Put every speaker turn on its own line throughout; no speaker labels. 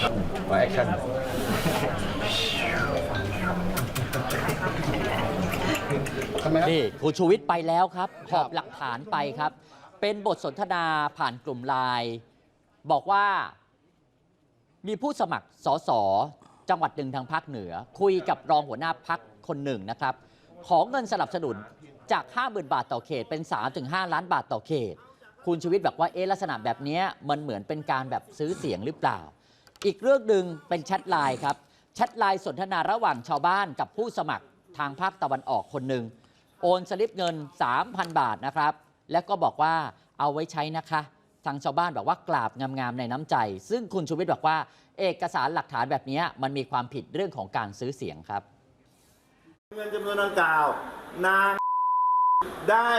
ขอแอคชั่น
ทำไมครับ
นี่คุณชูวิทย์ไปแล้วครับหอบหลักฐานไปครับ เป็นบทสนทนาผ่านกลุ่มไลน์บอกว่า มีผู้สมัครสสจังหวัดหนึ่งทางภาคเหนือ คุยกับรองหัวหน้าพักคนหนึ่งนะครับ ขอเงินสนับสนุนจาก 50,000 บาทต่อเขตเป็น 3-5 ล้านบาทต่อเขต คุณชูวิทย์บอกว่าเอ๊ะลักษณะแบบเนี้ยมันเหมือนเป็นการแบบซื้อเสียงหรือเปล่า อีกเรื่องหนึ่งเป็นแชทไลน์ครับแชทไลน์สนทนาระหว่างชาวบ้านกับผู้สมัครทางภาคตะวันออกคนหนึ่งโอนสลิปเงิน 3,000 บาทนะครับ แล้วก็บอกว่าเอาไว้ใช้นะคะ ทางชาวบ้านบอกว่ากราบงามๆในน้ำใจ ซึ่งคุณชูวิทย์บอกว่า เอกสารหลักฐานแบบนี้มันมีความผิดเรื่องของการซื้อเสียงครับ
เงินจำนวนดังกล่าวนางได้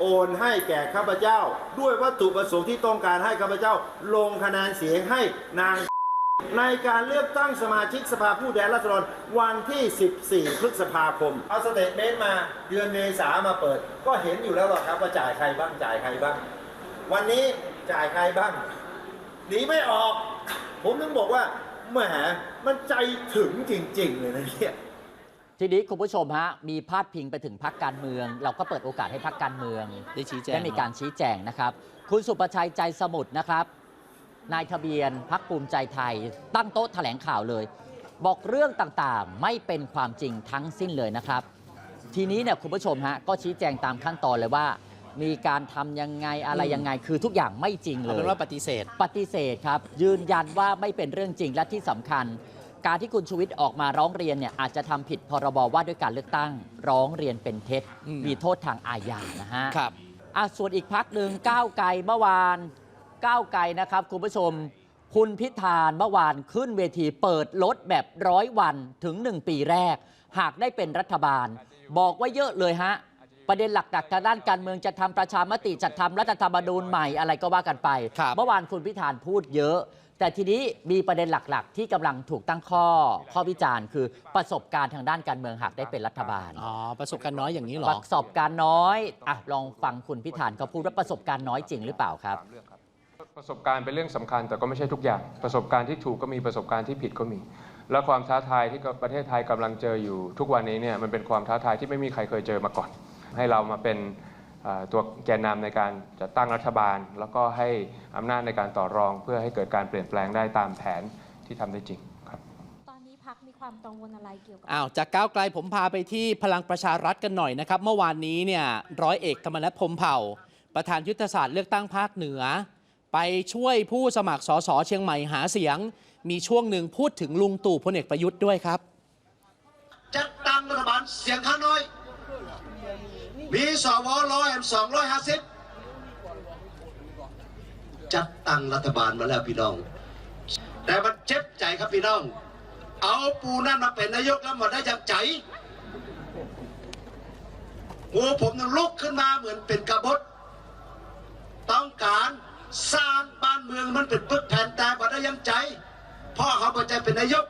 โอนให้แก่ข้าพเจ้า ด้วยวัตถุประสงค์ที่ต้องการให้ข้าพเจ้า ลงคะแนนเสียงให้นาง ในการเลือกตั้งสมาชิกสภาผู้แทนราษฎรวันที่ 14 พฤษภาคม เอาสเตทเมนต์มาเดือนเมษามาเปิด ก็เห็นอยู่แล้วหรอกครับว่าจ่ายใครบ้างจ่ายใครบ้าง วันนี้จ่ายใครบ้างหนีไม่ออก ผมถึงบอกว่าแหมมันใจถึงจริง ๆ เลยนะเนี่ย
ทีนี้คุณผู้ชมฮะมีพาดพิงไปถึงพักการเมือง เราก็เปิดโอกาสให้พักการเมือง
ได้ชี้แจง
ได้มีการชี้แจงนะครับ คุณสุประชัยใจสมุทรนะครับ นายทะเบียนพักภูมิใจไทย ตั้งโต๊ะแถลงข่าวเลย บอกเรื่องต่างๆ ไม่เป็นความจริงทั้งสิ้นเลยนะครับ ทีนี้เนี่ยคุณผู้ชมฮะก็ชี้แจงตามขั้นตอนเลยว่า มีการทำยังไงอะไรยังไงคือทุกอย่างไม่จริงเล
เอา
ย
เป็นว่าปฏิเสธ
ปฏิเสธครับ ยืนยันว่าไม่เป็นเรื่องจริงและที่สำคัญ การที่คุณชูวิทย์ออกมาร้องเรียนเนี่ยอาจจะทำผิดพรบว่าด้วยการเลือกตั้งร้องเรียนเป็นเท็จ
อืม
มีโทษทางอาญานะฮะ
ครับ
อะส่วนอีกพักหนึ่งก้าวไกลเมื่อวาน ก้าวไกลนะครับคุณผู้ชม คุณพิธานเมื่อวานขึ้นเวทีเปิดลดแบบร้อยวันถึง 1 ปีแรก หากได้เป็นรัฐบาล บอกว่าเยอะเลยฮะ ประเด็นหลักๆทางด้านการเมืองจะทำประชามติจัดทำรัฐธรรมนูญใหม่อะไรก็ว่ากันไป
ครับ
เมื่อวานคุณพิธานพูดเยอะ แต่ทีนี้มีประเด็นหลักๆ ที่กำลังถูกตั้งข้อข้อวิจารณ์คือประสบการณ์ทางด้านการเมืองหากได้เป็นรัฐบาล
อ๋อประสบการณ์น้อยอย่างนี้เหร
ป
อ
ระสบการณ์น้อยอะลองฟังคุณพิธานเขาพูดว่าประสบการณ์น้อยจริงหรือเปล่าครับ
ประสบการณ์เป็นเรื่องสำคัญแต่ก็ไม่ใช่ทุกอย่าง ประสบการณ์ที่ถูกก็มีประสบการณ์ที่ผิดก็มี และความท้าทายที่ประเทศไทยกำลังเจออยู่ทุกวันนี้เนี่ยมันเป็นความท้าทายที่ไม่มีใครเคยเจอมาก่อน ให้เรามาเป็นเอ่อตัวแกนนำในการจัดตั้งรัฐบาล แล้วก็ให้อำนาจในการต่อรอง เพื่อให้เกิดการเปลี่ยนแปลงได้ตามแผนที่ทำได้จริงครับ
ตอนนี้พักมีความกังวลอะไรเกี่ยวกับ
อ้าวจากก้าวไกลผมพาไปที่พลังประชารัฐกันหน่อยนะครับ เมื่อวานนี้เนี่ยร้อยเอกธรรมนัฐพรหมเผ่า ประธานยุทธศาสตร์เลือกตั้งภาคเหนือ ไปช่วยผู้สมัครสสเชียงใหม่หาเสียง มีช่วงหนึ่งพูดถึงลุงตู่พลเอกประยุทธ์ด้วยครับ
จัดตั้งรัฐบาลเสียงข้างน้อย มีสวร้อยสองร้อยห้าสิบจัดตั้งรัฐบาลมาแล้วพี่น้อง แต่มันเจ็บใจครับพี่น้อง เอาปูนั่นมาเป็นนายกแล้วมาได้จากใจหัวผมนั้นลุกขึ้นมาเหมือนเป็นกบฏ ต้องการ สร้างบ้านเมืองมันเป็นปึกแผ่นแต่มาได้ยังใจ พ่อเขาพอใจเป็นนายก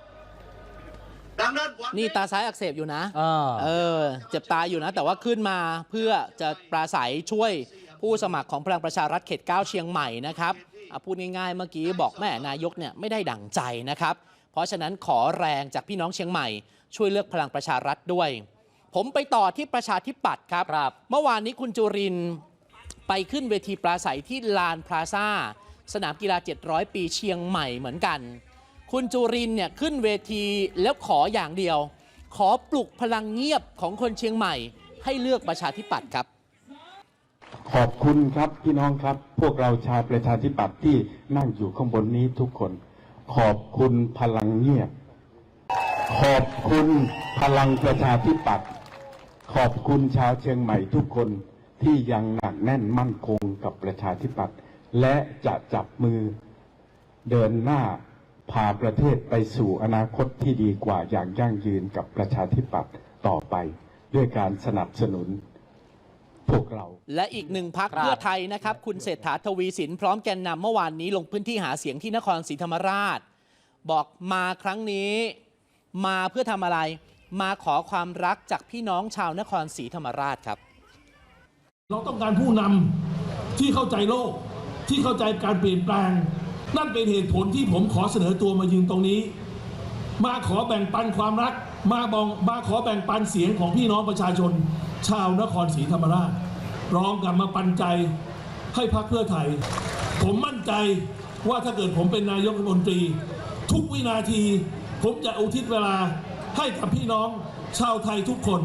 ดังนั้นวั
นี่ตาซ้ายอักเสบอยู่นะ
เออ
เออ เจ็บตาอยู่นะ แต่ว่าขึ้นมาเพื่อจะปราศัยช่วยผู้สมัครของพลังประชารัฐเขต 9 เชียงใหม่นะครับอะพูดง่ายๆ เมื่อกี้บอกแม่นายกเนี่ยไม่ได้ดั่งใจนะครับ เพราะฉะนั้นขอแรงจากพี่น้องเชียงใหม่ ช่วยเลือกพลังประชารัฐด้วย ผมไปต่อที่ประชาธิปัตย์ครับ
ครับ
เมื่อวานนี้คุณจุรินทร์ ไปขึ้นเวทีปราศัยที่ลานพลาซ่า สนามกีฬา 700 ปีเชียงใหม่เหมือนกัน คุณจุรินเนี่ยขึ้นเวทีแล้วขออย่างเดียว ขอปลุกพลังเงียบของคนเชียงใหม่ ให้เลือกประชาธิปัตย์ครับ
ขอบคุณครับพี่น้องครับ พวกเราชาวประชาธิปัตย์ที่นั่งอยู่ข้างบนนี้ทุกคน ขอบคุณพลังเงียบ ขอบคุณพลังประชาธิปัตย์ขอบคุณชาวเชียงใหม่ทุกคน ที่ยังหนักแน่นมั่นคงกับประชาธิปัตย์และจะจับมือเดินหน้าพาประเทศไปสู่อนาคตที่ดีกว่าอย่างยั่งยืนกับประชาธิปัตย์ต่อไป ด้วยการสนับสนุนพวกเรา
และอีกหนึ่งพักเพื่อไทยนะครับ คุณเศรษฐาทวีสินพร้อมแกนนำเมื่อวานนี้ลงพื้นที่หาเสียงที่นครศรีธรรมราช บอกมาครั้งนี้ มาเพื่อทำอะไร มาขอความรักจากพี่น้องชาวนครศรีธรรมราชครับ
เราต้องการผู้นำที่เข้าใจโลกที่เข้าใจการเปลี่ยนแปลง
นั่นเป็นเหตุผลที่ผมขอเสนอตัวมายืนตรงนี้ มาขอแบ่งปันความรัก มาบองมาขอแบ่งปันเสียงของพี่น้องประชาชน ชาวนครศรีธรรมราชร้องกันมาปันใจให้พรรคเพื่อไทย ผมมั่นใจว่าถ้าเกิดผมเป็นนายกรัฐมนตรี ทุกวินาที ผมจะอุทิศเวลาให้กับพี่น้องชาวไทยทุกคน